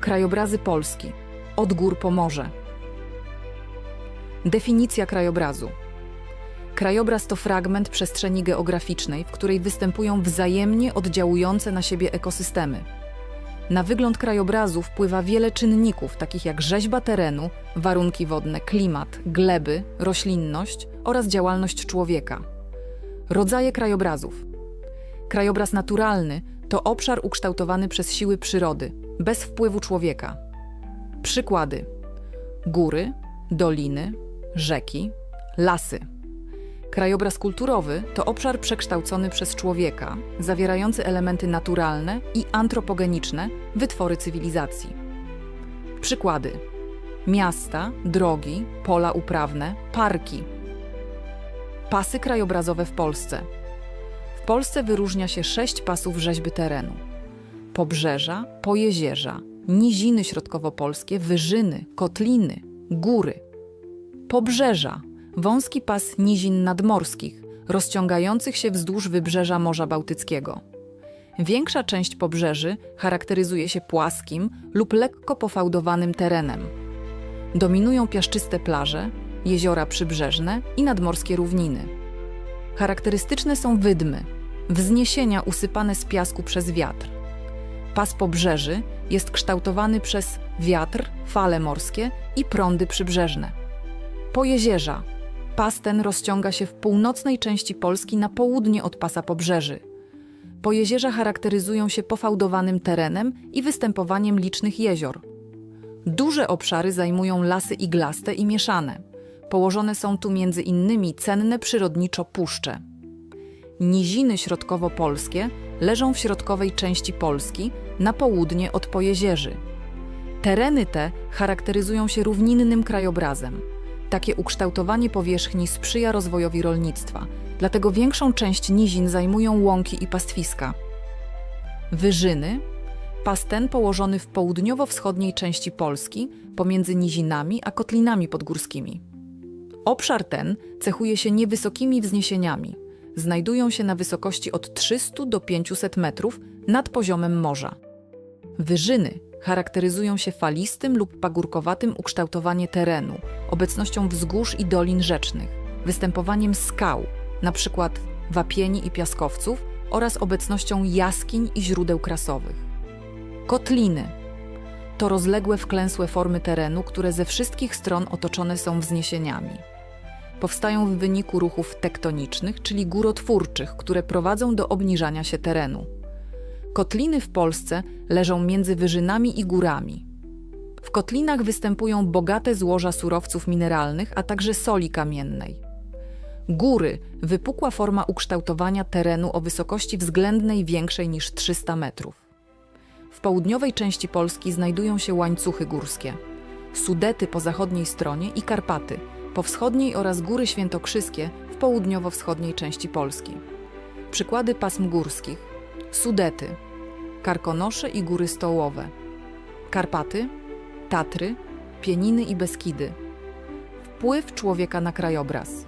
Krajobrazy Polski. Od gór po morze. Definicja krajobrazu. Krajobraz to fragment przestrzeni geograficznej, w której występują wzajemnie oddziałujące na siebie ekosystemy. Na wygląd krajobrazu wpływa wiele czynników, takich jak rzeźba terenu, warunki wodne, klimat, gleby, roślinność oraz działalność człowieka. Rodzaje krajobrazów. Krajobraz naturalny to obszar ukształtowany przez siły przyrody, bez wpływu człowieka. Przykłady: góry, doliny, rzeki, lasy. Krajobraz kulturowy to obszar przekształcony przez człowieka, zawierający elementy naturalne i antropogeniczne, wytwory cywilizacji. Przykłady: miasta, drogi, pola uprawne, parki. Pasy krajobrazowe w Polsce. Polsce wyróżnia się sześć pasów rzeźby terenu: pobrzeża, pojezierza, niziny środkowopolskie, wyżyny, kotliny, góry. Pobrzeża wąski pas nizin nadmorskich, rozciągających się wzdłuż wybrzeża Morza Bałtyckiego. Większa część pobrzeży charakteryzuje się płaskim lub lekko pofałdowanym terenem. Dominują piaszczyste plaże, jeziora przybrzeżne i nadmorskie równiny. Charakterystyczne są wydmy, wzniesienia usypane z piasku przez wiatr. Pas pobrzeży jest kształtowany przez wiatr, fale morskie i prądy przybrzeżne. Pojezierza. Pas ten rozciąga się w północnej części Polski na południe od pasa pobrzeży. Pojezierza charakteryzują się pofałdowanym terenem i występowaniem licznych jezior. Duże obszary zajmują lasy iglaste i mieszane. Położone są tu między innymi cenne przyrodniczo puszcze. Niziny środkowo-polskie leżą w środkowej części Polski, na południe od pojezierzy. Tereny te charakteryzują się równinnym krajobrazem. Takie ukształtowanie powierzchni sprzyja rozwojowi rolnictwa, dlatego większą część nizin zajmują łąki i pastwiska. Wyżyny pas ten położony w południowo-wschodniej części Polski pomiędzy nizinami a kotlinami podgórskimi. Obszar ten cechuje się niewysokimi wzniesieniami. Znajdują się na wysokości od 300 do 500 metrów nad poziomem morza. Wyżyny charakteryzują się falistym lub pagórkowatym ukształtowaniem terenu, obecnością wzgórz i dolin rzecznych, występowaniem skał, np. wapieni i piaskowców oraz obecnością jaskiń i źródeł krasowych. Kotliny to rozległe wklęsłe formy terenu, które ze wszystkich stron otoczone są wzniesieniami. Powstają w wyniku ruchów tektonicznych, czyli górotwórczych, które prowadzą do obniżania się terenu. Kotliny w Polsce leżą między wyżynami i górami. W kotlinach występują bogate złoża surowców mineralnych, a także soli kamiennej. Góry wypukła forma ukształtowania terenu o wysokości względnej większej niż 300 metrów. W południowej części Polski znajdują się łańcuchy górskie, Sudety po zachodniej stronie i Karpaty po wschodniej oraz Góry Świętokrzyskie w południowo-wschodniej części Polski. Przykłady pasm górskich: Sudety, Karkonosze i Góry Stołowe, Karpaty, Tatry, Pieniny i Beskidy. Wpływ człowieka na krajobraz.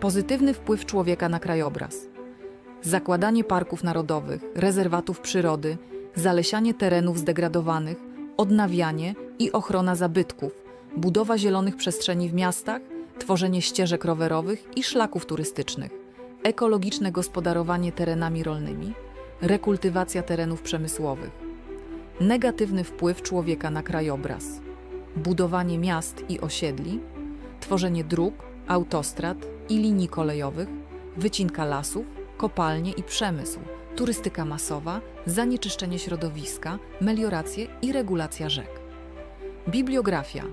Pozytywny wpływ człowieka na krajobraz. Zakładanie parków narodowych, rezerwatów przyrody, zalesianie terenów zdegradowanych, odnawianie i ochrona zabytków, budowa zielonych przestrzeni w miastach, tworzenie ścieżek rowerowych i szlaków turystycznych, ekologiczne gospodarowanie terenami rolnymi, rekultywacja terenów przemysłowych. Negatywny wpływ człowieka na krajobraz. Budowanie miast i osiedli, tworzenie dróg, autostrad i linii kolejowych, wycinka lasów, kopalnie i przemysł, turystyka masowa, zanieczyszczenie środowiska, melioracje i regulacja rzek. Bibliografia